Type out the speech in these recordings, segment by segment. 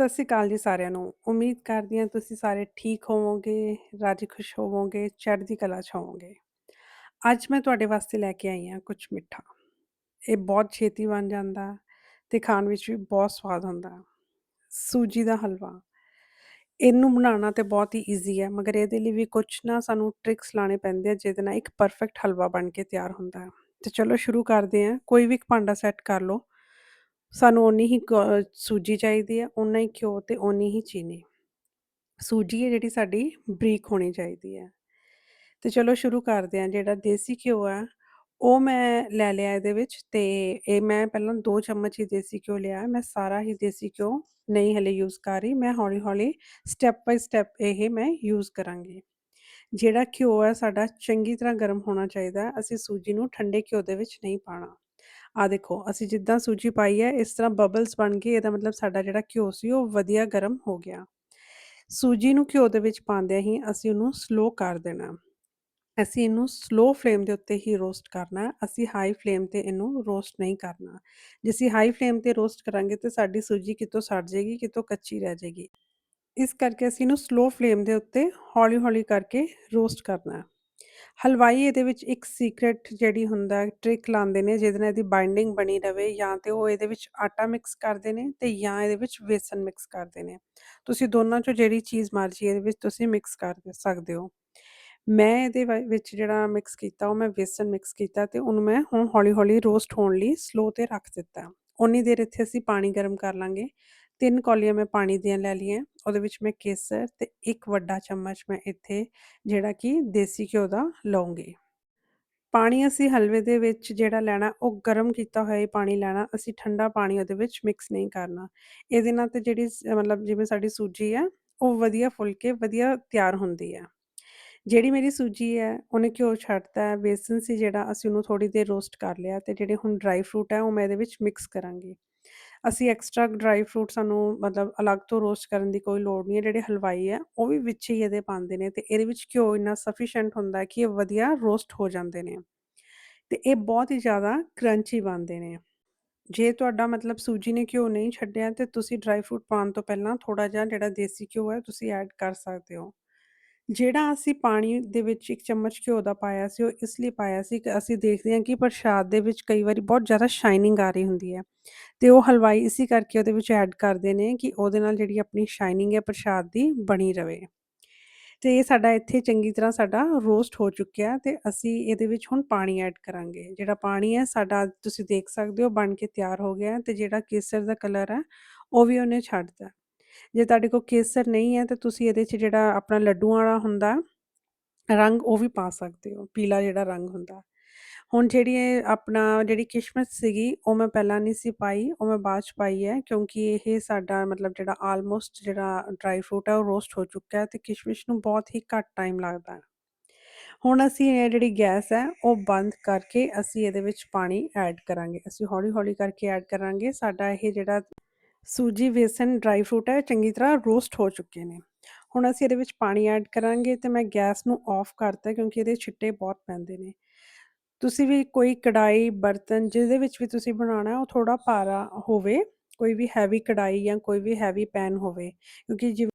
ਸਤਿ ਸ੍ਰੀ ਅਕਾਲ ਜੀ ਸਾਰਿਆਂ ਨੂੰ। ਉਮੀਦ ਕਰਦੀ ਹਾਂ ਤੁਸੀਂ ਸਾਰੇ ਠੀਕ ਹੋਵੋਗੇ, ਰਾਜੀ ਖੁਸ਼ ਹੋਵੋਗੇ, ਚੜ੍ਹਦੀ ਕਲਾ 'ਚ ਹੋਵੋਗੇ। ਅੱਜ ਮੈਂ ਤੁਹਾਡੇ ਵਾਸਤੇ ਲੈ ਕੇ ਆਈ ਹਾਂ ਕੁਝ ਮਿੱਠਾ। ਇਹ ਬਹੁਤ ਛੇਤੀ ਬਣ ਜਾਂਦਾ ਤੇ ਖਾਣ ਵਿੱਚ ਵੀ ਬਹੁਤ ਸਵਾਦ ਹੁੰਦਾ। ਸੂਜੀ ਦਾ ਹਲਵਾ। ਇਹਨੂੰ ਬਣਾਉਣਾ ਤੇ ਬਹੁਤ ਹੀ ਈਜ਼ੀ ਹੈ ਮਗਰ ਇਹਦੇ ਲਈ ਵੀ ਕੁਝ ਨਾ ਸਾਨੂੰ ਟ੍ਰਿਕਸ ਲਾਣੇ ਪੈਂਦੇ ਆ ਜਿਹਦੇ ਨਾਲ ਇੱਕ ਪਰਫੈਕਟ ਹਲਵਾ ਬਣ ਕੇ ਤਿਆਰ ਹੁੰਦਾ ਹੈ। ਤੇ ਚਲੋ ਸ਼ੁਰੂ ਕਰਦੇ ਹਾਂ। ਕੋਈ ਵੀ ਇੱਕ ਭਾਂਡਾ ਸੈੱਟ ਕਰ ਲਓ। ਸਾਨੂੰ ਓਨੀ ਹੀ ਕ ਸੂਜੀ ਚਾਹੀਦੀ ਹੈ, ਓਨਾ ਹੀ ਘਿਓ ਤੇ ਓਨੀ ਹੀ ਚੀਨੀ। ਸੂਜੀ ਹੈ ਜਿਹੜੀ ਸਾਡੀ ਬਰੀਕ ਹੋਣੀ ਚਾਹੀਦੀ ਹੈ। ਤੇ ਚਲੋ ਸ਼ੁਰੂ ਕਰਦੇ ਹਾਂ। ਜਿਹੜਾ ਦੇਸੀ ਘਿਓ ਹੈ, ਉਹ ਮੈਂ ਲੈ ਲਿਆ ਇਹਦੇ ਵਿੱਚ ਤੇ ਇਹ ਮੈਂ ਪਹਿਲਾਂ 2 ਚਮਚ ਹੀ ਦੇਸੀ ਘਿਓ ਲਿਆ। ਮੈਂ ਸਾਰਾ ਹੀ ਦੇਸੀ ਘਿਓ ਨਹੀਂ ਹਲੇ ਯੂਜ਼ ਕਰ ਰਹੀ। ਮੈਂ ਹੌਲੀ-ਹੌਲੀ ਸਟੈਪ ਬਾਏ ਸਟੈਪ ਇਹ ਮੈਂ ਯੂਜ਼ ਕਰਾਂਗੀ। ਜਿਹੜਾ ਘਿਓ ਹੈ ਸਾਡਾ ਚੰਗੀ ਤਰ੍ਹਾਂ ਗਰਮ ਹੋਣਾ ਚਾਹੀਦਾ ਅਸੀਂ ਸੂਜੀ ਨੂੰ ਠੰਡੇ ਘਿਓ ਦੇ ਵਿੱਚ ਨਹੀਂ ਪਾਉਣਾ। ਆ ਦੇਖੋ ਅਸੀਂ ਜਿੱਦਾਂ ਸੂਜੀ ਪਾਈ ਹੈ ਇਸ ਤਰ੍ਹਾਂ ਬਬਲਸ ਬਣ ਗਏ ਇਹਦਾ ਮਤਲਬ ਸਾਡਾ ਜਿਹੜਾ ਘਿਓ ਸੀ ਉਹ ਵਧੀਆ ਗਰਮ ਹੋ ਗਿਆ। ਸੂਜੀ ਨੂੰ ਘਿਓ ਦੇ ਵਿੱਚ ਪਾਉਂਦਿਆਂ ਹੀ ਅਸੀਂ ਉਹਨੂੰ ਸਲੋ ਕਰ ਦੇਣਾ। ਅਸੀਂ ਇਹਨੂੰ ਸਲੋ ਫਲੇਮ ਦੇ ਉੱਤੇ ਹੀ ਰੋਸਟ ਕਰਨਾ ਹੈ। ਅਸੀਂ ਹਾਈ ਫਲੇਮ ਤੇ ਇਹਨੂੰ ਰੋਸਟ ਨਹੀਂ ਕਰਨਾ। ਜੇ ਅਸੀਂ ਹਾਈ ਫਲੇਮ ਤੇ ਰੋਸਟ ਕਰਾਂਗੇ ਤੇ ਸਾਡੀ ਸੂਜੀ ਕਿਤੋਂ ਸੜ ਜਾਏਗੀ, ਕਿਤੋਂ ਕੱਚੀ ਰਹਿ ਜਾਏਗੀ। ਇਸ ਕਰਕੇ ਅਸੀਂ ਇਹਨੂੰ ਸਲੋ ਫਲੇਮ ਦੇ ਉੱਤੇ ਹੌਲੀ-ਹੌਲੀ ਕਰਕੇ ਰੋਸਟ ਕਰਨਾ ਹੈ। ਹਲਵਾਈ ਇਹਦੇ ਵਿੱਚ ਇੱਕ ਸੀਕ੍ਰੇਟ ਜਿਹੜੀ ਹੁੰਦਾ ਟ੍ਰਿਕ ਲਾਉਂਦੇ ਨੇ, ਜਿਹਦੇ ਨਾਲ ਇਹਦੀ ਬਾਈਂਡਿੰਗ ਬਣੀ ਰਵੇ ਜਾਂ ਤੇ ਉਹ ਇਹਦੇ ਵਿੱਚ ਆਟਾ ਮਿਕਸ ਕਰਦੇ ਨੇ ਤੇ ਜਾਂ ਇਹਦੇ ਵਿੱਚ ਵੇਸਣ ਮਿਕਸ ਕਰਦੇ ਨੇ। ਤੁਸੀਂ ਦੋਨਾਂ ਚੋਂ ਜਿਹੜੀ ਚੀਜ਼ ਮਰਜ਼ੀ ਇਹਦੇ ਵਿੱਚ ਤੁਸੀਂ ਮਿਕਸ ਕਰ ਸਕਦੇ ਹੋ। ਮੈਂ ਇਹਦੇ ਵ, ਵਿੱਚ ਜਿਹੜਾ ਮਿਕਸ ਕੀਤਾ, ਉਹ ਮੈਂ ਵੇਸਣ ਮਿਕਸ ਕੀਤਾ ਤੇ ਉਹਨੂੰ ਮੈਂ ਹੁਣ ਹੌਲੀ-ਹੌਲੀ ਰੋਸਟ ਹੋਣ ਲਈ ਸਲੋ ਤੇ ਰੱਖ ਦਿੱਤਾ। ਉਨੀ ਦੇਰ ਇੱਥੇ ਅਸੀਂ ਪਾਣੀ ਗਰਮ ਕਰ ਲਾਂਗੇ। ਤਿੰਨ ਕੌਲੀਆਂ ਮੈਂ ਪਾਣੀ ਦੀਆਂ ਲੈ ਲਈਆਂ। ਉਹਦੇ ਵਿੱਚ ਮੈਂ ਕੇਸਰ ਤੇ ਇੱਕ ਵੱਡਾ ਚਮਚ ਮੈਂ ਇੱਥੇ ਜਿਹੜਾ ਕਿ ਦੇਸੀ ਘਿਓ ਦਾ ਲਊਂਗੀ। ਪਾਣੀ ਅਸੀਂ ਹਲਵੇ ਦੇ ਵਿੱਚ ਜਿਹੜਾ ਲੈਣਾ, ਉਹ ਗਰਮ ਕੀਤਾ ਹੋਇਆ ਹੀ ਪਾਣੀ ਲੈਣਾ। ਅਸੀਂ ਠੰਡਾ ਪਾਣੀ ਉਹਦੇ ਵਿੱਚ ਮਿਕਸ ਨਹੀਂ ਕਰਨਾ। ਇਹਦੇ ਨਾਲ ਤੇ ਜਿਹੜੀ ਮਤਲਬ ਜਿਵੇਂ ਸਾਡੀ ਸੂਜੀ ਹੈ, ਉਹ ਵਧੀਆ ਫੁੱਲ ਕੇ ਵਧੀਆ ਤਿਆਰ ਹੁੰਦੀ ਹੈ। ਜਿਹੜੀ ਮੇਰੀ ਸੂਜੀ ਹੈ, ਉਹਨੇ ਘਿਓ ਛੱਡਤਾ ਹੈ। ਬੇਸਨ ਸੀ ਜਿਹੜਾ, ਅਸੀਂ ਉਹਨੂੰ ਥੋੜ੍ਹੀ ਦੇਰ ਰੋਸਟ ਕਰ ਲਿਆ ਤੇ ਜਿਹੜੇ ਹੁਣ ਡਰਾਈ ਫਰੂਟ ਹੈ, ਉਹ ਮੈਂ ਇਹਦੇ ਵਿੱਚ ਮਿਕਸ ਕਰਾਂਗੀ। ਅਸੀਂ ਐਕਸਟਰਾ ਡਰਾਈ ਫਰੂਟ ਸਾਨੂੰ ਮਤਲਬ ਅਲੱਗ ਤੋਂ ਰੋਸਟ ਕਰਨ ਦੀ ਕੋਈ ਲੋੜ ਨਹੀਂ ਹੈ। ਜਿਹੜੇ ਹਲਵਾਈ ਹੈ, ਉਹ ਵੀ ਵਿੱਚ ਹੀ ਇਹਦੇ ਪਾਉਂਦੇ ਨੇ ਤੇ ਇਹਦੇ ਵਿੱਚ ਘਿਓ ਇੰਨਾ ਸਫੀਸ਼ੀਐਂਟ ਹੁੰਦਾ ਕਿ ਇਹ ਵਧੀਆ ਰੋਸਟ ਹੋ ਜਾਂਦੇ ਨੇ ਤੇ ਇਹ ਬਹੁਤ ਹੀ ਜ਼ਿਆਦਾ ਕਰੰਚੀ ਬਣਦੇ ਨੇ। ਜੇ ਤੁਹਾਡਾ ਮਤਲਬ ਸੂਜੀ ਨੇ ਘਿਓ ਨਹੀਂ ਛੱਡਿਆ ਤੇ ਤੁਸੀਂ ਡਰਾਈ ਫਰੂਟ ਪਾਉਣ ਤੋਂ ਪਹਿਲਾਂ ਥੋੜ੍ਹਾ ਜਿਹਾ ਜਿਹੜਾ ਦੇਸੀ ਘਿਓ ਹੈ, ਤੁਸੀਂ ਐਡ ਕਰ ਸਕਦੇ ਹੋ। ਜਿਹੜਾ ਅਸੀਂ ਪਾਣੀ ਦੇ ਵਿੱਚ 1 ਚਮਚ ਘਿਓ ਦਾ ਪਾਇਆ ਸੀ, ਉਹ ਇਸ ਲਈ ਪਾਇਆ ਸੀ ਕਿ ਅਸੀਂ ਦੇਖਦੇ ਹਾਂ ਕਿ ਪ੍ਰਸ਼ਾਦ ਦੇ ਵਿੱਚ ਕਈ ਵਾਰੀ ਬਹੁਤ ਜ਼ਿਆਦਾ ਸ਼ਾਈਨਿੰਗ ਆ ਰਹੀ ਹੁੰਦੀ ਹੈ ਤੇ ਉਹ ਹਲਵਾਈ ਇਸੀ ਕਰਕੇ ਉਹਦੇ ਵਿੱਚ ਐਡ ਕਰਦੇ ਨੇ ਕਿ ਉਹਦੇ ਨਾਲ ਜਿਹੜੀ ਆਪਣੀ ਸ਼ਾਈਨਿੰਗ ਹੈ ਪ੍ਰਸ਼ਾਦ ਦੀ ਬਣੀ ਰਵੇ। ਤੇ ਇਹ ਸਾਡਾ ਇੱਥੇ ਚੰਗੀ ਤਰ੍ਹਾਂ ਸਾਡਾ ਰੋਸਟ ਹੋ ਚੁੱਕਿਆ ਤੇ ਅਸੀਂ ਇਹਦੇ ਵਿੱਚ ਹੁਣ ਪਾਣੀ ਐਡ ਕਰਾਂਗੇ। ਜਿਹੜਾ ਪਾਣੀ ਹੈ ਸਾਡਾ ਤੁਸੀਂ ਦੇਖ ਸਕਦੇ ਹੋ ਬਣ ਕੇ ਤਿਆਰ ਹੋ ਗਿਆ ਤੇ ਜਿਹੜਾ ਕੇਸਰ ਦਾ ਕਲਰ ਹੈ ਉਹ ਵੀ ਉਹਨੇ ਛੱਡਦਾ ਜੇ ਤੁਹਾਡੇ ਕੋਲ ਕੇਸਰ ਨਹੀਂ ਹੈ ਤਾਂ ਤੁਸੀਂ ਇਹਦੇ 'ਚ ਜਿਹੜਾ ਆਪਣਾ ਲੱਡੂਆਂ ਵਾਲਾ ਹੁੰਦਾ ਰੰਗ ਉਹ ਵੀ ਪਾ ਸਕਦੇ ਹੋ, ਪੀਲਾ ਜਿਹੜਾ ਰੰਗ ਹੁੰਦਾ। ਹੁਣ ਜਿਹੜੀ ਇਹ ਆਪਣਾ ਜਿਹੜੀ ਕਿਸ਼ਮਿਸ਼ ਸੀਗੀ ਉਹ ਮੈਂ ਪਹਿਲਾਂ ਨਹੀਂ ਸੀ ਪਾਈ, ਉਹ ਮੈਂ ਬਾਅਦ 'ਚ ਪਾਈ ਹੈ ਕਿਉਂਕਿ ਇਹ ਸਾਡਾ ਮਤਲਬ ਜਿਹੜਾ ਆਲਮੋਸਟ ਜਿਹੜਾ ਡਰਾਈ ਫਰੂਟ ਹੈ ਉਹ ਰੋਸਟ ਹੋ ਚੁੱਕਾ ਹੈ ਤੇ ਕਿਸ਼ਮਿਸ਼ ਨੂੰ ਬਹੁਤ ਹੀ ਘੱਟ ਟਾਈਮ ਲੱਗਦਾ ਹੈ। ਹੁਣ ਅਸੀਂ ਇਹ ਜਿਹੜੀ ਗੈਸ ਹੈ ਉਹ ਬੰਦ ਕਰਕੇ ਅਸੀਂ ਇਹਦੇ ਵਿੱਚ ਪਾਣੀ ਐਡ ਕਰਾਂਗੇ। ਅਸੀਂ ਹੌਲੀ-ਹੌਲੀ ਕਰਕੇ ਐਡ ਕਰਾਂਗੇ। ਸਾਡਾ ਇਹ ਜਿਹੜਾ ਸੂਜੀ, ਬੇਸਨ ਡਰਾਈ ਫਰੂਟ ਹੈ ਚੰਗੀ ਤਰ੍ਹਾਂ ਰੋਸਟ ਹੋ ਚੁੱਕੇ ਨੇ। ਹੁਣ ਅਸੀਂ ਇਹਦੇ ਵਿੱਚ ਪਾਣੀ ਐਡ ਕਰਾਂਗੇ ਤੇ ਮੈਂ ਗੈਸ ਨੂੰ ਆਫ ਕਰਤਾ ਕਿਉਂਕਿ ਇਹਦੇ ਛਿੱਟੇ ਬਹੁਤ ਪੈਂਦੇ ਨੇ। ਤੁਸੀਂ ਵੀ ਕੋਈ ਕੜਾਈ, ਬਰਤਨ ਜਿਹਦੇ ਵਿੱਚ ਵੀ ਤੁਸੀਂ ਬਣਾਉਣਾ ਉਹ ਥੋੜ੍ਹਾ ਭਾਰਾ ਹੋਵੇ। ਕੋਈ ਵੀ ਹੈਵੀ ਕੜਾਈ ਜਾਂ ਕੋਈ ਵੀ ਹੈਵੀ ਪੈਨ ਹੋਵੇ ਕਿਉਂਕਿ ਜਿਵੇਂ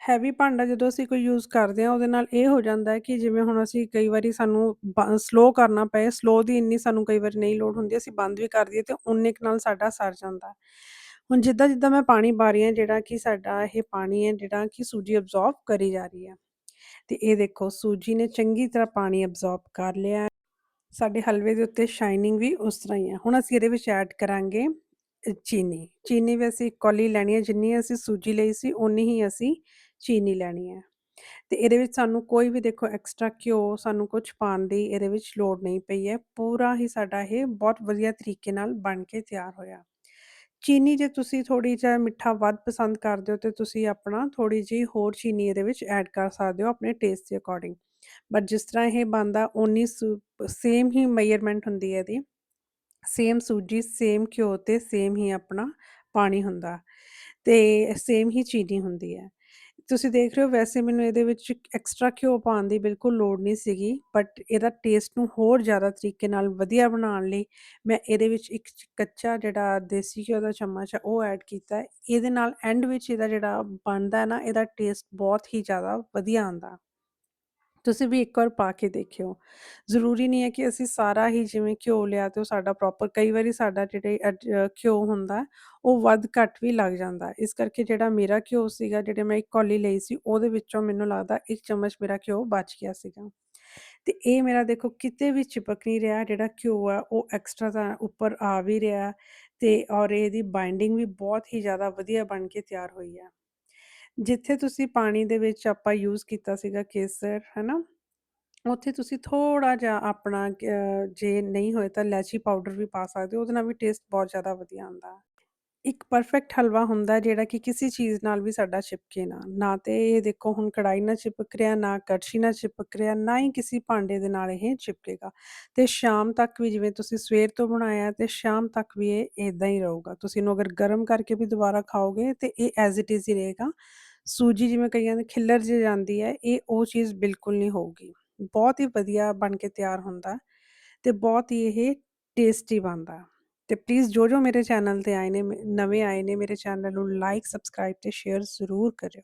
ਹੈਵੀ ਭਾਂਡਾ ਜਦੋਂ ਅਸੀਂ ਕੋਈ ਯੂਜ਼ ਕਰਦੇ ਹਾਂ ਉਹਦੇ ਨਾਲ ਇਹ ਹੋ ਜਾਂਦਾ ਹੈ ਕਿ ਜਿਵੇਂ ਹੁਣ ਅਸੀਂ ਕਈ ਵਾਰੀ ਸਾਨੂੰ ਬ ਸਲੋ ਕਰਨਾ ਪਏ, ਸਲੋ ਦੀ ਇੰਨੀ ਸਾਨੂੰ ਕਈ ਵਾਰੀ ਨਹੀਂ ਲੋੜ ਹੁੰਦੀ ਅਸੀਂ ਬੰਦ ਵੀ ਕਰ ਦਈਏ ਤੇ ਉਨੇ ਕੁ ਨਾਲ ਸਾਡਾ ਸਰ ਜਾਂਦਾ। ਹੁਣ ਜਿੱਦਾਂ-ਜਿੱਦਾਂ ਮੈਂ ਪਾਣੀ ਪਾ ਰਹੀ ਹਾਂ, ਜਿਹੜਾ ਕਿ ਸਾਡਾ ਇਹ ਪਾਣੀ ਹੈ, ਜਿਹੜਾ ਕਿ ਸੂਜੀ ਅਬਜ਼ੋਰਬ ਕਰੀ ਜਾ ਰਹੀ ਹੈ ਤੇ ਇਹ ਦੇਖੋ, ਸੂਜੀ ਨੇ ਚੰਗੀ ਤਰ੍ਹਾਂ ਪਾਣੀ ਅਬਜ਼ੋਰਬ ਕਰ ਲਿਆ। ਸਾਡੇ ਹਲਵੇ ਦੇ ਉੱਤੇ ਸ਼ਾਈਨਿੰਗ ਵੀ ਉਸ ਤਰ੍ਹਾਂ ਹੀ ਹੈ। ਹੁਣ ਅਸੀਂ ਇਹਦੇ ਵਿੱਚ ਐਡ ਕਰਾਂਗੇ ਚੀਨੀ। ਚੀਨੀ ਵੀ ਅਸੀਂ 1 ਕੌਲੀ ਲੈਣੀ ਹੈ, ਜਿੰਨੀ ਅਸੀਂ ਸੂਜੀ ਲਈ ਸੀ ਉਨੀ ਹੀ ਅਸੀਂ ਚੀਨੀ ਲੈਣੀ ਹੈ ਤੇ ਇਹਦੇ ਵਿੱਚ ਸਾਨੂੰ ਕੋਈ ਵੀ ਦੇਖੋ ਐਕਸਟਰਾ ਘਿਓ, ਸਾਨੂੰ ਕੁਝ ਪਾਉਣ ਦੀ ਇਹਦੇ ਵਿੱਚ ਲੋੜ ਨਹੀਂ ਪਈ ਹੈ। ਪੂਰਾ ਹੀ ਸਾਡਾ ਇਹ ਬਹੁਤ ਵਧੀਆ ਤਰੀਕੇ ਨਾਲ ਬਣ ਕੇ ਤਿਆਰ ਹੋਇਆ। ਚੀਨੀ ਜੇ ਤੁਸੀਂ ਥੋੜ੍ਹੀ ਜਿਹਾ ਮਿੱਠਾ ਵੱਧ ਪਸੰਦ ਕਰਦੇ ਹੋ ਤੇ ਤੁਸੀਂ ਆਪਣਾ ਥੋੜ੍ਹੀ ਜਿਹੀ ਹੋਰ ਚੀਨੀ ਇਹਦੇ ਵਿੱਚ ਐਡ ਕਰ ਸਕਦੇ ਹੋ ਆਪਣੇ ਟੇਸਟ ਦੇ ਅਕੋਰਡਿੰਗ। ਬਟ ਜਿਸ ਤਰ੍ਹਾਂ ਇਹ ਬਣਦਾ ਓਨੀ ਸੂ ਸੇਮ ਹੀ ਮੇਜਰਮੈਂਟ ਹੁੰਦੀ ਹੈ ਇਹਦੀ। ਸੇਮ ਸੂਜੀ, ਸੇਮ ਘਿਓ ਤੇ ਸੇਮ ਹੀ ਆਪਣਾ ਪਾਣੀ ਹੁੰਦਾ ਤੇ ਸੇਮ ਹੀ ਚੀਨੀ ਹੁੰਦੀ ਹੈ। ਤੁਸੀਂ ਦੇਖ ਰਹੇ ਹੋ, ਵੈਸੇ ਮੈਨੂੰ ਇਹਦੇ ਵਿੱਚ ਐਕਸਟਰਾ ਘਿਓ ਪਾਉਣ ਦੀ ਬਿਲਕੁਲ ਲੋੜ ਨਹੀਂ ਸੀਗੀ ਬਟ ਇਹਦਾ ਟੇਸਟ ਨੂੰ ਹੋਰ ਜ਼ਿਆਦਾ ਤਰੀਕੇ ਨਾਲ ਵਧੀਆ ਬਣਾਉਣ ਲਈ ਮੈਂ ਇਹਦੇ ਵਿੱਚ ਇੱਕ ਕੱਚਾ ਜਿਹੜਾ ਦੇਸੀ ਘਿਓ ਦਾ ਚਮਚ ਹੈ ਉਹ ਐਡ ਕੀਤਾ ਇਹਦੇ ਨਾਲ ਐਂਡ ਵਿੱਚ ਇਹਦਾ ਜਿਹੜਾ ਬਣਦਾ ਨਾ, ਇਹਦਾ ਟੇਸਟ ਬਹੁਤ ਹੀ ਜ਼ਿਆਦਾ ਵਧੀਆ ਆਉਂਦਾ। ਤੁਸੀਂ ਵੀ ਇੱਕ ਵਾਰ ਪਾ ਕੇ ਦੇਖਿਓ। ਜ਼ਰੂਰੀ ਨਹੀਂ ਹੈ ਕਿ ਅਸੀਂ ਸਾਰਾ ਹੀ ਜਿਵੇਂ ਘਿਓ ਲਿਆ ਤੇ ਉਹ ਸਾਡਾ ਪ੍ਰੋਪਰ ਕਈ ਵਾਰੀ ਸਾਡਾ ਜਿਹੜੇ ਅਜ- ਅ, ਘਿਓ ਹੁੰਦਾ ਉਹ ਵੱਧ ਘੱਟ ਵੀ ਲੱਗ ਜਾਂਦਾ। ਇਸ ਕਰਕੇ ਜਿਹੜਾ ਮੇਰਾ ਘਿਓ ਸੀਗਾ ਜਿਹੜੇ ਮੈਂ ਇੱਕ ਕੌਲੀ ਲਈ ਸੀ ਉਹਦੇ ਵਿੱਚੋਂ ਮੈਨੂੰ ਲੱਗਦਾ ਇੱਕ ਚਮਚ ਮੇਰਾ ਘਿਓ ਬਚ ਗਿਆ ਸੀਗਾ। ਤੇ ਇਹ ਮੇਰਾ ਦੇਖੋ ਕਿਤੇ ਵੀ ਚਿਪਕ ਨਹੀਂ ਰਿਹਾ ਜਿਹੜਾ ਘਿਓ ਆ ਉਹ ਐਕਸਟਰਾ ਦਾ ਉੱਪਰ ਆ ਵੀ ਰਿਹਾ ਤੇ ਔਰ ਇਹਦੀ ਬਾਈਂਡਿੰਗ ਵੀ ਬਹੁਤ ਹੀ ਜ਼ਿਆਦਾ ਵਧੀਆ ਬਣ ਕੇ ਤਿਆਰ ਹੋਈ ਹੈ ਜਿੱਥੇ ਤੁਸੀਂ ਪਾਣੀ ਦੇ ਵਿੱਚ ਆਪਾਂ ਯੂਜ਼ ਕੀਤਾ ਸੀਗਾ ਕੇਸਰ, ਹਨਾ? ਉੱਥੇ ਤੁਸੀਂ ਥੋੜਾ ਜਿਹਾ ਆਪਣਾ ਜੇ ਨਹੀਂ ਹੋਏ ਤਾਂ ਇਲਾਇਚੀ ਪਾਊਡਰ ਵੀ ਪਾ ਸਕਦੇ ਹੋ, ਉਹਦੇ ਨਾਲ ਵੀ ਟੇਸਟ ਬਹੁਤ ਜ਼ਿਆਦਾ ਵਧੀਆ ਆਉਂਦਾ। ਇੱਕ ਪਰਫੈਕਟ ਹਲਵਾ ਹੁੰਦਾ ਜਿਹੜਾ ਕਿ ਕਿਸੇ ਚੀਜ਼ ਨਾਲ ਵੀ ਸਾਡਾ ਚਿਪਕੇ ਨਾ ਨਾ ਤੇ ਇਹ ਦੇਖੋ ਹੁਣ ਕੜਾਈ ਨਾਲ ਚਿਪਕ ਰਿਹਾ, ਨਾ ਕੜਛੀ ਨਾਲ ਚਿਪਕ ਰਿਹਾ, ਨਾ ਹੀ ਕਿਸੇ ਭਾਂਡੇ ਦੇ ਨਾਲ ਇਹ ਚਿਪਕੇਗਾ ਤੇ ਸ਼ਾਮ ਤੱਕ ਵੀ ਜਿਵੇਂ ਤੁਸੀਂ ਸਵੇਰ ਤੋਂ ਬਣਾਇਆ ਤੇ ਸ਼ਾਮ ਤੱਕ ਵੀ ਇਹ ਇਦਾਂ ਹੀ ਰਹੂਗਾ। ਤੁਸੀਂ ਇਹਨੂੰ ਅਗਰ ਗਰਮ ਕਰਕੇ ਵੀ ਦੁਬਾਰਾ ਖਾਓਗੇ, ਤੇ ਇਹ ਐਜ਼ ਇਟ ਇਜ਼ ਹੀ ਰਹੇਗਾ। ਸੂਜੀ ਜਿਵੇਂ ਕਈਆਂ ਦੇ ਖਿੱਲਰ ਜੇ ਜਾਂਦੀ ਹੈ, ਇਹ ਉਹ ਚੀਜ਼ ਬਿਲਕੁਲ ਨਹੀਂ ਹੋਊਗੀ। ਬਹੁਤ ਹੀ ਵਧੀਆ ਬਣ ਕੇ ਤਿਆਰ ਹੁੰਦਾ ਤੇ ਬਹੁਤ ਹੀ ਇਹ ਟੇਸਟੀ ਬਣਦਾ ਤੇ ਪਲੀਜ਼ ਜੋ ਜੋ ਮੇਰੇ ਚੈਨਲ ਤੇ ਆਏ ਨੇ, ਮ- ਨਵੇਂ ਆਏ ਨੇ ਮੇਰੇ ਚੈਨਲ ਨੂੰ ਲਾਈਕ ਸਬਸਕ੍ਰਾਈਬ ਤੇ ਸ਼ੇਅਰ ਜ਼ਰੂਰ ਕਰਿਓ।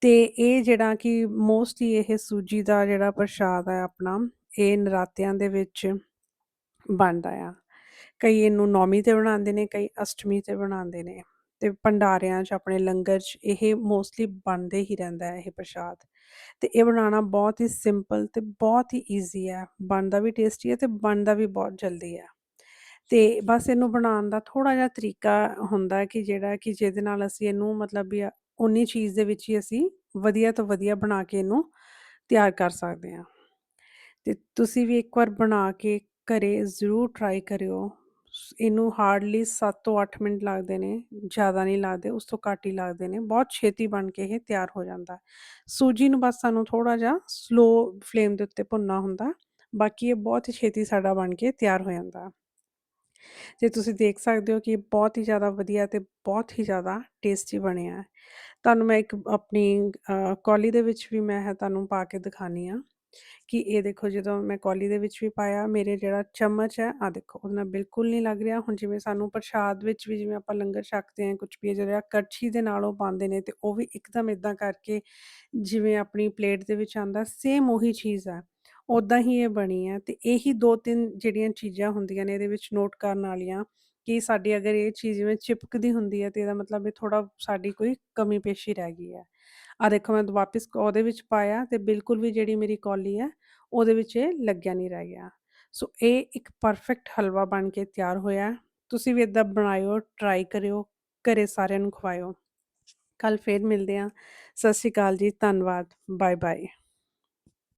ਤੇ ਇਹ ਜਿਹੜਾ ਕਿ ਮੋਸਟਲੀ ਇਹ ਸੂਜੀ ਦਾ ਜਿਹੜਾ ਪ੍ਰਸ਼ਾਦ ਹੈ ਆਪਣਾ, ਇਹ ਨਰਾਤਿਆਂ ਦੇ ਵਿੱਚ ਬਣਦਾ ਆ। ਕਈ ਇਹਨੂੰ ਨੌਮੀ ਤੇ ਬਣਾਉਂਦੇ ਨੇ, ਕਈ ਅਸ਼ਟਮੀ ਤੇ ਬਣਾਉਂਦੇ ਨੇ। ਤੇ ਭੰਡਾਰਿਆਂ 'ਚ, ਆਪਣੇ ਲੰਗਰ 'ਚ ਇਹ ਮੋਸਟਲੀ ਬਣਦੇ ਹੀ ਰਹਿੰਦਾ ਹੈ ਇਹ ਪ੍ਰਸ਼ਾਦ। ਤੇ ਇਹ ਬਣਾਉਣਾ ਬਹੁਤ ਹੀ ਸਿੰਪਲ ਤੇ ਬਹੁਤ ਹੀ ਈਜ਼ੀ ਹੈ। ਬਣਦਾ ਵੀ ਟੇਸਟੀ ਹੈ ਤੇ ਬਣਦਾ ਵੀ ਬਹੁਤ ਜਲਦੀ ਹੈ। ਤੇ ਬਸ ਇਹਨੂੰ ਬਣਾਉਣ ਦਾ ਥੋੜਾ ਜਿਹਾ ਤਰੀਕਾ ਹੁੰਦਾ ਕਿ ਜਿਹੜਾ ਕਿ ਜਿਹਦੇ ਨਾਲ ਅਸੀਂ ਇਹਨੂੰ ਮਤਲਬ ਵੀ ਉਨੀ ਚੀਜ਼ ਦੇ ਵਿੱਚ ਹੀ ਅਸੀਂ ਵਧੀਆ ਤੋਂ ਵਧੀਆ ਬਣਾ ਕੇ ਇਹਨੂੰ ਤਿਆਰ ਕਰ ਸਕਦੇ ਹਾਂ। ਤੇ ਤੁਸੀਂ ਵੀ ਇੱਕ ਵਾਰ ਬਣਾ ਕੇ ਘਰੇ ਜ਼ਰੂਰ ਟਰਾਈ ਕਰਿਓ। ਸ- ਇਹਨੂੰ ਹਾਰਡਲੀ 7 ਤੋਂ 8 ਮਿੰਟ ਲੱਗਦੇ ਨੇ, ਜ਼ਿਆਦਾ ਨਹੀਂ ਲੱਗਦੇ, ਉਸ ਤੋਂ ਘੱਟ ਹੀ ਲੱਗਦੇ ਨੇ। ਬਹੁਤ ਛੇਤੀ ਬਣ ਕੇ ਇਹ ਤਿਆਰ ਹੋ ਜਾਂਦਾ। ਸੂਜੀ ਨੂੰ ਬਸ ਸਾਨੂੰ ਥੋੜਾ ਜਿਹਾ ਸਲੋ ਫਲੇਮ ਦੇ ਉੱਤੇ ਭੁੰਨਣਾ ਹੁੰਦਾ। ਬਾਕੀ ਇਹ ਬਹੁਤ ਹੀ ਛੇਤੀ ਸਾਡਾ ਬਣ ਕੇ ਤਿਆਰ ਹੋ ਜਾਂਦਾ। ਜੇ ਤੁਸੀਂ ਦੇਖ ਸਕਦੇ ਹੋ ਕਿ ਬਹੁਤ ਹੀ ਜ਼ਿਆਦਾ ਵਧੀਆ ਤੇ ਬਹੁਤ ਹੀ ਜ਼ਿਆਦਾ ਟੇਸਟੀ ਬਣਿਆ ਹੈ ਤੁਹਾਨੂੰ ਮੈਂ ਇੱਕ ਆਪਣੀ ਕੌਲੀ ਦੇ ਵਿੱਚ ਵੀ ਮੈਂ ਹੈ ਤੁਹਾਨੂੰ ਪਾ ਕੇ ਦਿਖਾਨੀ ਆ ਕਿ ਇਹ ਦੇਖੋ ਜਦੋਂ ਮੈਂ ਕੌਲੀ ਦੇ ਵਿੱਚ ਵੀ ਪਾਇਆ, ਮੇਰੇ ਜਿਹੜਾ ਚਮਚ ਹੈ ਆ ਦੇਖੋ, ਉਹਦੇ ਨਾਲ ਬਿਲਕੁਲ ਨਹੀਂ ਲੱਗ ਰਿਹਾ। ਹੁਣ ਜਿਵੇਂ ਸਾਨੂੰ ਪ੍ਰਸ਼ਾਦ ਵਿੱਚ ਵੀ ਜਿਵੇਂ ਆਪਾਂ ਲੰਗਰ ਛਕਦੇ ਹਾਂ ਕੁਝ ਵੀ ਜਿਹੜਾ ਕੜਛੀ ਦੇ ਨਾਲ ਉਹ ਪਾਉਂਦੇ ਨੇ ਤੇ ਉਹ ਵੀ ਇੱਕਦਮ ਇਦਾਂ ਕਰਕੇ ਜਿਵੇਂ ਆਪਣੀ ਪਲੇਟ ਦੇ ਵਿੱਚ ਆਂਦਾ ਸੇਮ ਉਹੀ ਚੀਜ਼ ਹੈ। ਉਦਾਂ ਹੀ ਇਹ ਬਣੀ ਹੈ ਤੇ ਇਹੀ ਦੋ ਤਿੰਨ ਜਿਹੜੀਆਂ ਚੀਜ਼ਾਂ ਹੁੰਦੀਆਂ ਨੇ ਇਹਦੇ ਵਿੱਚ ਨੋਟ ਕਰਨ ਵਾਲੀਆਂ ਕਿ ਸਾਡੀ ਅਗਰ ਇਹ ਚੀਜ਼ ਜਿਵੇਂ ਚਿਪਕਦੀ ਹੁੰਦੀ ਹੈ ਤੇ ਇਹਦਾ ਮਤਲਬ ਇਹ ਥੋੜਾ ਸਾਡੀ ਕੋਈ ਕਮੀ ਪੇਸ਼ੀ ਰਹਿ ਗਈ ਹੈ। ਆ ਦੇਖੋ ਮੈਂ ਵਾਪਿਸ ਉਹਦੇ ਵਿੱਚ ਪਾਇਆ ਤੇ ਬਿਲਕੁਲ ਵੀ ਜਿਹੜੀ ਮੇਰੀ ਕੌਲੀ ਹੈ ਉਹਦੇ ਵਿੱਚ ਇਹ ਲੱਗਿਆ ਨਹੀਂ ਰਹਿ ਗਿਆ। ਸੋ ਇਹ ਇੱਕ ਪਰਫੈਕਟ ਹਲਵਾ ਬਣ ਕੇ ਤਿਆਰ ਹੋਇਆ। ਤੁਸੀਂ ਵੀ ਇਦਾਂ ਬਣਾਇਓ ਟਰਾਈ ਕਰਿਓ, ਘਰੇ ਸਾਰਿਆਂ ਨੂੰ ਖਵਾਇਓ। ਕੱਲ ਫੇਰ ਮਿਲਦੇ ਹਾਂ। ਸਤਿ ਸ਼੍ਰੀ ਅਕਾਲ ਜੀ, ਧੰਨਵਾਦ। Bye bye